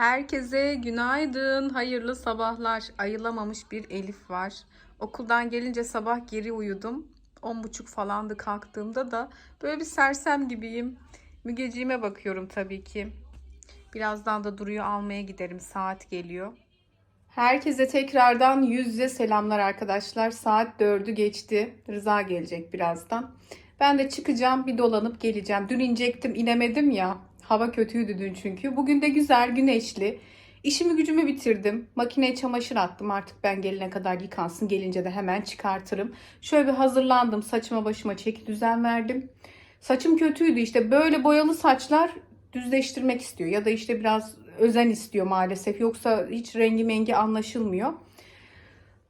Herkese günaydın, hayırlı sabahlar. Ayılamamış bir Elif var. Okuldan gelince sabah geri uyudum. 10.30 falandı kalktığımda da böyle bir sersem gibiyim. Mügeciğime bakıyorum tabii ki. Birazdan da Duru'yu almaya giderim. Saat geliyor. Herkese tekrardan yüz yüze selamlar arkadaşlar. Saat 4'ü geçti. Rıza gelecek birazdan. Ben de çıkacağım bir dolanıp geleceğim. Dün inecektim inemedim ya. Hava kötüydü dün çünkü. Bugün de güzel güneşli. İşimi gücümü bitirdim. Makineye çamaşır attım. Artık ben gelene kadar yıkansın. Gelince de hemen çıkartırım. Şöyle bir hazırlandım. Saçıma başıma çeki düzen verdim. Saçım kötüydü işte. Böyle boyalı saçlar düzleştirmek istiyor. Ya da işte biraz özen istiyor maalesef. Yoksa hiç rengi mengi anlaşılmıyor.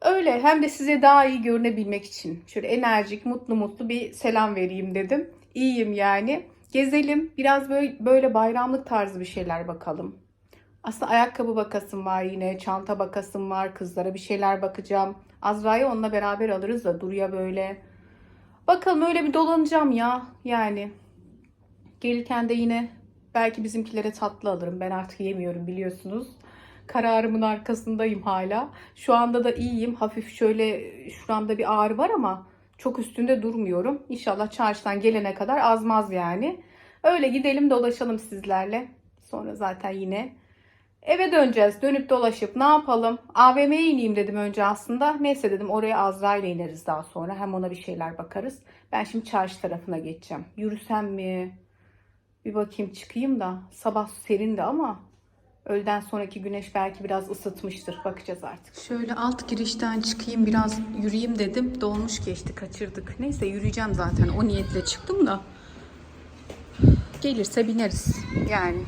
Öyle hem de size daha iyi görünebilmek için şöyle enerjik, mutlu mutlu bir selam vereyim dedim. İyiyim yani. Gezelim. Biraz böyle, böyle bayramlık tarzı bir şeyler bakalım. Aslında ayakkabı bakasım var yine. Çanta bakasım var. Kızlara bir şeyler bakacağım. Azra'yı onunla beraber alırız da Duru'ya böyle. Bakalım öyle bir dolanacağım ya. Yani. Gelirken de yine belki bizimkilere tatlı alırım. Ben artık yemiyorum biliyorsunuz. Kararımın arkasındayım hala. Şu anda da iyiyim. Hafif şöyle şuramda bir ağrı var ama çok üstünde durmuyorum. İnşallah çarşıdan gelene kadar azmaz yani. Öyle gidelim dolaşalım sizlerle. Sonra zaten yine eve döneceğiz. Dönüp dolaşıp ne yapalım? AVM'ye ineyim dedim önce aslında. Neyse dedim oraya Azra ile ineriz daha sonra. Hem ona bir şeyler bakarız. Ben şimdi çarşı tarafına geçeceğim. Yürüsem mi? Bir bakayım çıkayım da. Sabah serindi ama öğleden sonraki güneş belki biraz ısıtmıştır. Bakacağız artık. Şöyle alt girişten çıkayım biraz yürüyeyim dedim. Dolmuş geçti kaçırdık. Neyse yürüyeceğim zaten. O niyetle çıktım da. Gelirse bineriz yani.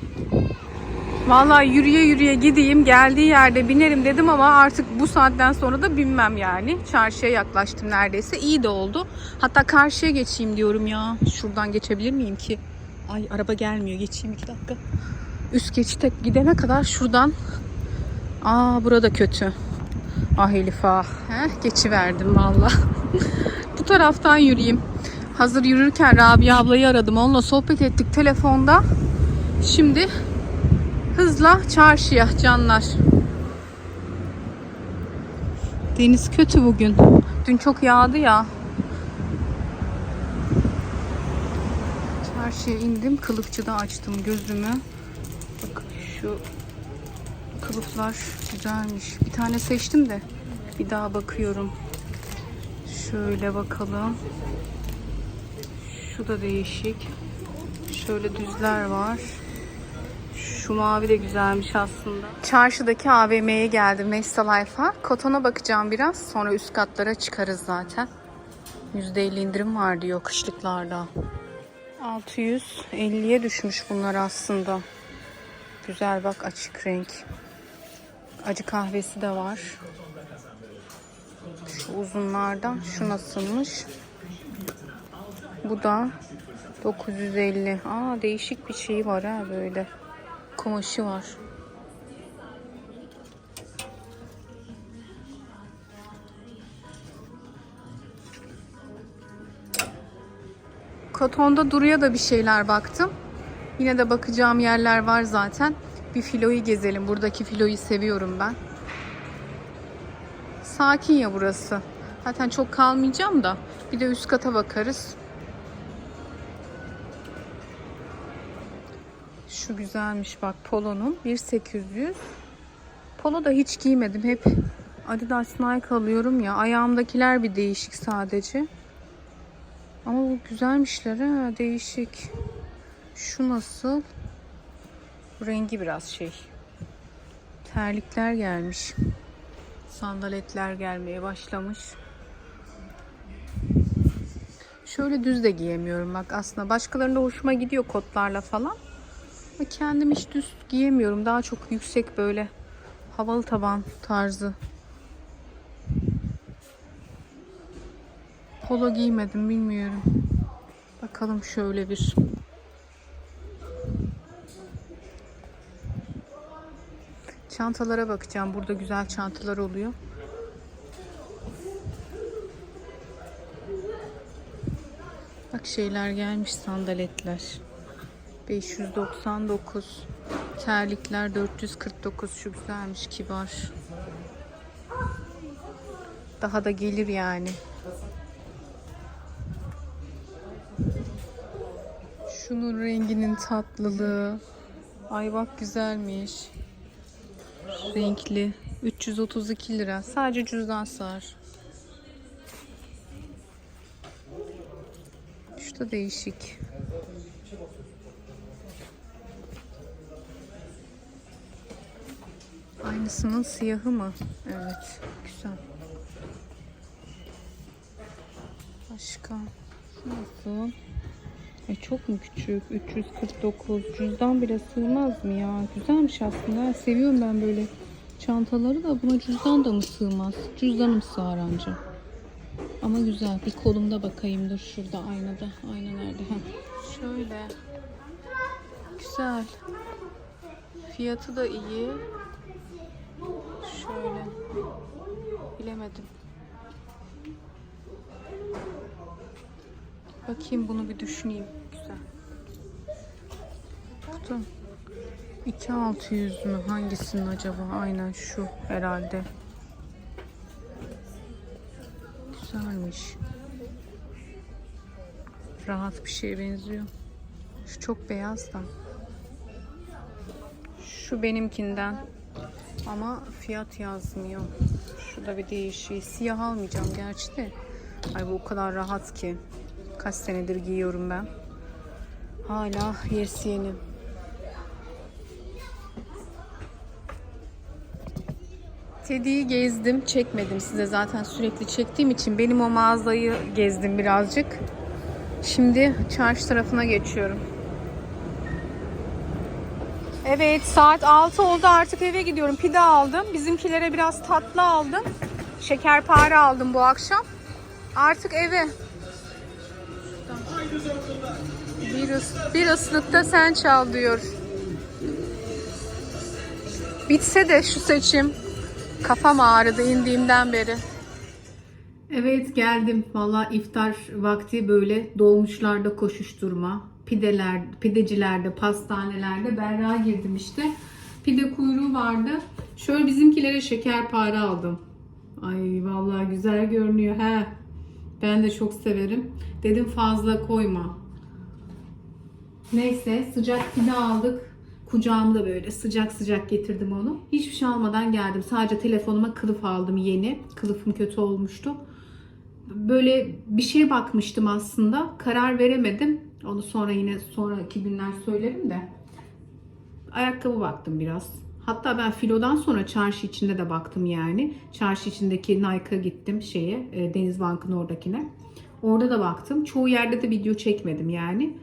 Vallahi yürüye yürüye gideyim geldiği yerde binerim dedim ama artık bu saatten sonra da binmem yani. Çarşıya yaklaştım neredeyse. İyi de oldu. Hatta karşıya geçeyim diyorum ya. Şuradan geçebilir miyim ki? Ay araba gelmiyor. Geçeyim iki dakika. Üst geçite gidene kadar şuradan. Aa burada kötü. Ah Elif ah. Heh, geçiverdim valla. bu taraftan yürüyeyim. Hazır yürürken Rabia ablayı aradım. Onunla sohbet ettik telefonda. Şimdi hızla çarşıya canlar. Deniz kötü bugün. Dün çok yağdı ya. Çarşıya indim. Kılıfçıda açtım gözümü. Bak şu kılıflar güzelmiş. Bir tane seçtim de bir daha bakıyorum. Şöyle bakalım. Şu da değişik. Şöyle düzler var. Şu mavi de güzelmiş aslında. Çarşıdaki AVM'ye geldim. Nesta Life'a. Kotona bakacağım biraz. Sonra üst katlara çıkarız zaten. %50 indirim var diyor kışlıklarda. 650'ye düşmüş bunlar aslında. Güzel bak açık renk. Acı kahvesi de var. Şu uzunlardan. Şu nasılmış? Bu da 950. Aa değişik bir şey var ha böyle. Kumaşı var. Kotonda Duru'ya da bir şeyler baktım. Yine de bakacağım yerler var zaten. Bir filoyu gezelim. Buradaki filoyu seviyorum ben. Sakin ya burası. Zaten çok kalmayacağım da. Bir de üst kata bakarız. Şu güzelmiş bak Polo'nun 1800. Polo da hiç giymedim. Hep Adidas Nike alıyorum ya. Ayağımdakiler bir değişik sadece. Ama bu güzelmişler ha değişik. Şu nasıl? Rengi biraz şey. Terlikler gelmiş. Sandaletler gelmeye başlamış. Şöyle düz de giyemiyorum bak aslında. Başkalarında hoşuma gidiyor kotlarla falan. Ama kendim hiç düz giyemiyorum. Daha çok yüksek böyle havalı taban tarzı. Polo giymedim bilmiyorum. Bakalım şöyle bir. Çantalara bakacağım. Burada güzel çantalar oluyor. Bak şeyler gelmiş sandaletler. 599. terlikler 449 şu güzelmiş kibar. Daha da gelir yani. Şunun renginin tatlılığı. Ay bak güzelmiş. Renkli. 332 lira. Sadece cüzdan sığar. Şu da değişik. Aynısının siyahı mı? Evet. Güzel. Başka. Nasıl? E çok mu küçük? 349. Cüzdan bile sığmaz mı ya? Güzelmiş aslında. Seviyorum ben böyle çantaları da buna cüzdan da mı sığmaz? Cüzdanım sığar anca. Ama güzel. Bir kolumda bakayım dur şurada aynada. Ayna nerede? Heh. Şöyle. Güzel. Fiyatı da iyi. Şöyle. Bilemedim. Bakayım bunu bir düşüneyim. Güzel. Kutu. 2600 mü? Hangisinin acaba? Aynen şu herhalde. Güzelmiş. Rahat bir şeye benziyor. Şu çok beyaz da. Şu benimkinden. Ama fiyat yazmıyor. Şu da bir değişiği. Siyah almayacağım gerçi de. Ay bu o kadar rahat ki. Kaç senedir giyiyorum ben. Hala yes yeni. Teddy'yi gezdim, çekmedim size zaten sürekli çektiğim için benim o mağazayı gezdim birazcık. Şimdi çarşı tarafına geçiyorum. Evet saat 6 oldu artık eve gidiyorum. Pide aldım. Bizimkilere biraz tatlı aldım. Şekerpare aldım bu akşam. Artık eve. Bir, bir ıslıkta sen çal diyor. Bitse de şu seçim. Kafam ağrıdı indiğimden beri. Evet geldim. Valla iftar vakti böyle dolmuşlarda koşuşturma. Pideler, pidecilerde, pastanelerde berra girdim işte. Pide kuyruğu vardı. Şöyle bizimkilere şekerpare aldım. Ay vallahi güzel görünüyor he. Ben de çok severim. Dedim fazla koyma. Neyse sıcak pide aldık. Kucağımda böyle sıcak sıcak getirdim onu. Hiçbir şey almadan geldim. Sadece telefonuma kılıf aldım yeni. Kılıfım kötü olmuştu. Böyle bir şeye bakmıştım aslında. Karar veremedim. Onu sonra yine sonraki günler söylerim de. Ayakkabı baktım biraz. Hatta ben filodan sonra çarşı içinde de baktım yani. Çarşı içindeki Nike'a gittim şeye, e, Denizbank'ın oradakine. Orada da baktım. Çoğu yerde de video çekmedim yani.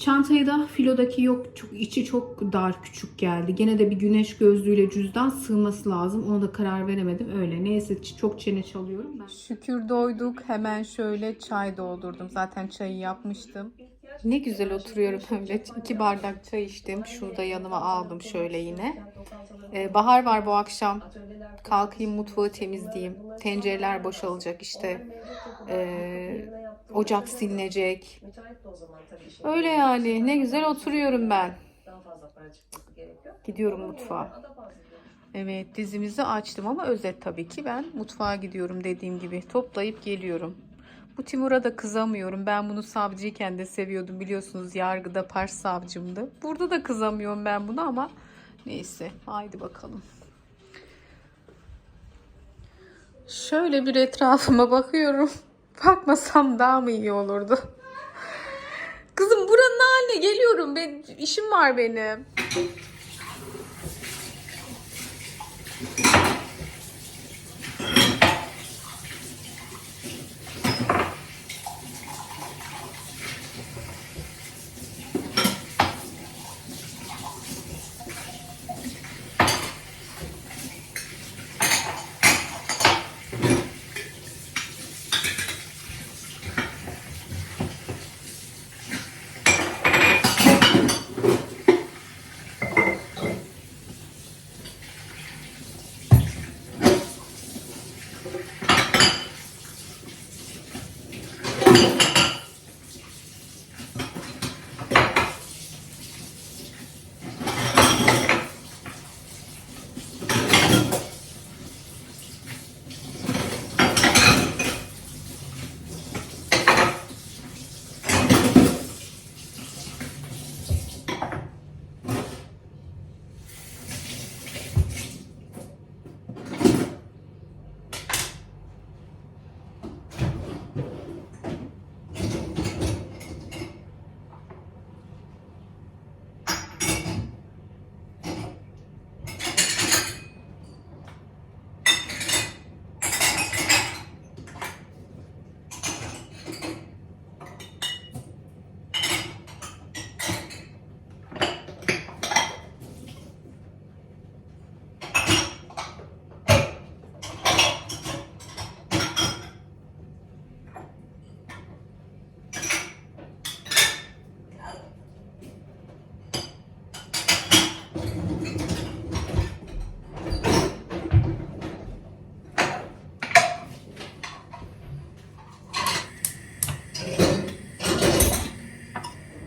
Çantayı da filodaki yok. Çok, içi çok dar küçük geldi. Gene de bir güneş gözlüğüyle cüzdan sığması lazım. Ona da karar veremedim. Öyle. Neyse çok çene çalıyorum ben. Şükür doyduk. Hemen şöyle çay doldurdum. Zaten çayı yapmıştım. Ne güzel oturuyorum öyle. İki bardak çay içtim. Şurada yanıma aldım şöyle yine. Ee, bahar var bu akşam. Kalkayım mutfağı temizleyeyim. Tencereler boşalacak işte. Ee, ocak silinecek. Öyle yani. Ne güzel oturuyorum ben. Gidiyorum mutfağa. Evet dizimizi açtım ama özet tabii ki ben mutfağa gidiyorum dediğim gibi. Toplayıp geliyorum. Bu Timur'a da kızamıyorum. Ben bunu savcıyken de seviyordum biliyorsunuz. Yargıda pars savcımdı. Burada da kızamıyorum ben buna ama neyse. Haydi bakalım. Şöyle bir etrafıma bakıyorum. Bakmasam daha mı iyi olurdu? Kızım buranın haline geliyorum. Ben, işim var benim.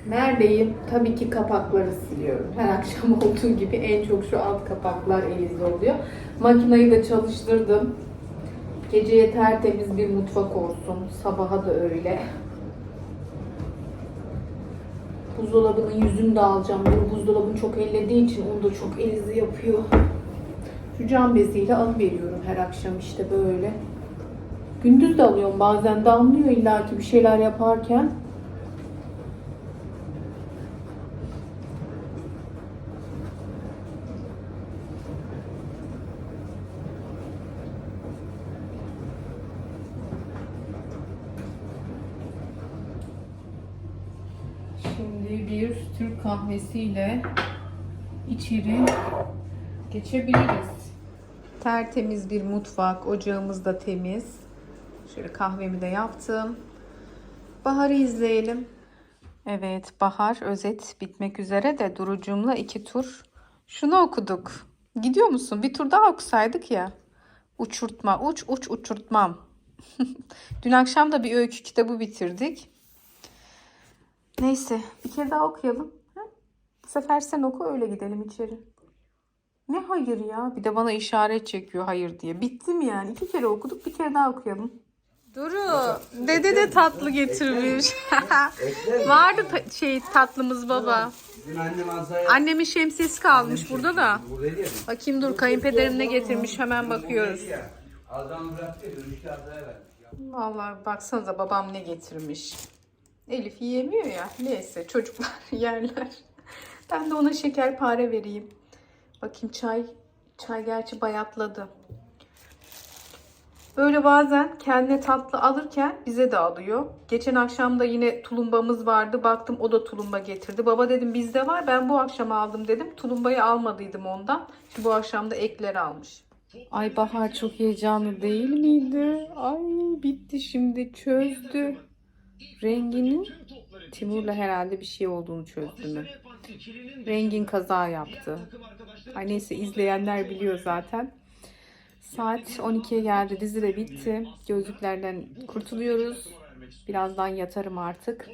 Neredeyim? Tabii ki kapakları siliyorum. Her akşam olduğu gibi en çok şu alt kapaklar elimde oluyor. Makinayı da çalıştırdım. Geceye tertemiz bir mutfak olsun. Sabaha da öyle. Buzdolabının yüzünü de alacağım. Bu buzdolabını çok ellediği için onu da çok elizi yapıyor. Şu cam beziyle alıveriyorum her akşam işte böyle. Gündüz de alıyorum bazen damlıyor illaki bir şeyler yaparken. Şimdi bir Türk kahvesiyle içeri geçebiliriz. Tertemiz bir mutfak, ocağımız da temiz. Şöyle kahvemi de yaptım. Bahar'ı izleyelim. Evet, Bahar özet bitmek üzere de Durucum'la iki tur. Şunu okuduk. Gidiyor musun? Bir tur daha okusaydık ya. Uçurtma, uç uç uçurtmam. Dün akşam da bir öykü kitabı bitirdik. Neyse bir kere daha okuyalım. Bu sefer sen oku öyle gidelim içeri. Ne hayır ya? Bir de bana işaret çekiyor hayır diye. Bitti mi yani? İki kere okuduk bir kere daha okuyalım. Duru, dede de tatlı getirmiş. Vardı ta- şey tatlımız baba. Dün annem Azra'ya Annemin şemsiyesi kalmış burada da. buradaydı. Bakayım dur kayınpederim ne getirmiş hemen bakıyoruz. Ya. Azra'nı bıraktı ya. Dönüşte Azra'ya vermiş. Vallahi baksanıza babam ne getirmiş. Elif yiyemiyor ya. Neyse çocuklar yerler. Ben de ona şekerpare vereyim. Bakayım çay. Çay gerçi bayatladı. Böyle bazen kendine tatlı alırken bize de alıyor. Geçen akşam da yine tulumbamız vardı. Baktım o da tulumba getirdi. Baba dedim bizde var. Ben bu akşam aldım dedim. Tulumbayı almadıydım ondan. Şimdi bu akşam da ekleri almış. Ay Bahar çok heyecanlı değil miydi? Ay bitti şimdi çözdü. Renginin Timur'la herhalde bir şey olduğunu çözdü mü? Rengin kaza yaptı. Ay neyse izleyenler biliyor zaten. Saat 12'ye geldi. Dizi de bitti. Gözlüklerden kurtuluyoruz. Birazdan yatarım artık.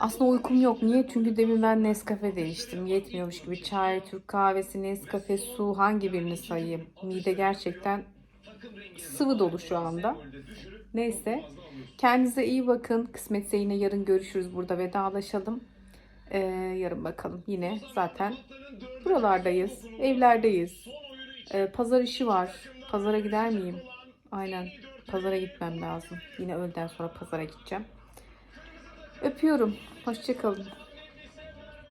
Aslında uykum yok. Niye? Çünkü demin ben Nescafe değiştim. Yetmiyormuş gibi çay, Türk kahvesi, Nescafe, su hangi birini sayayım? Mide gerçekten sıvı dolu şu anda. Neyse. Kendinize iyi bakın. Kısmetse yine yarın görüşürüz. Burada vedalaşalım. Ee, yarın bakalım. Yine zaten buralardayız. Evlerdeyiz. Ee, pazar işi var. Pazara gider miyim? Aynen. Pazara gitmem lazım. Yine öğleden sonra pazara gideceğim. Öpüyorum. Hoşçakalın.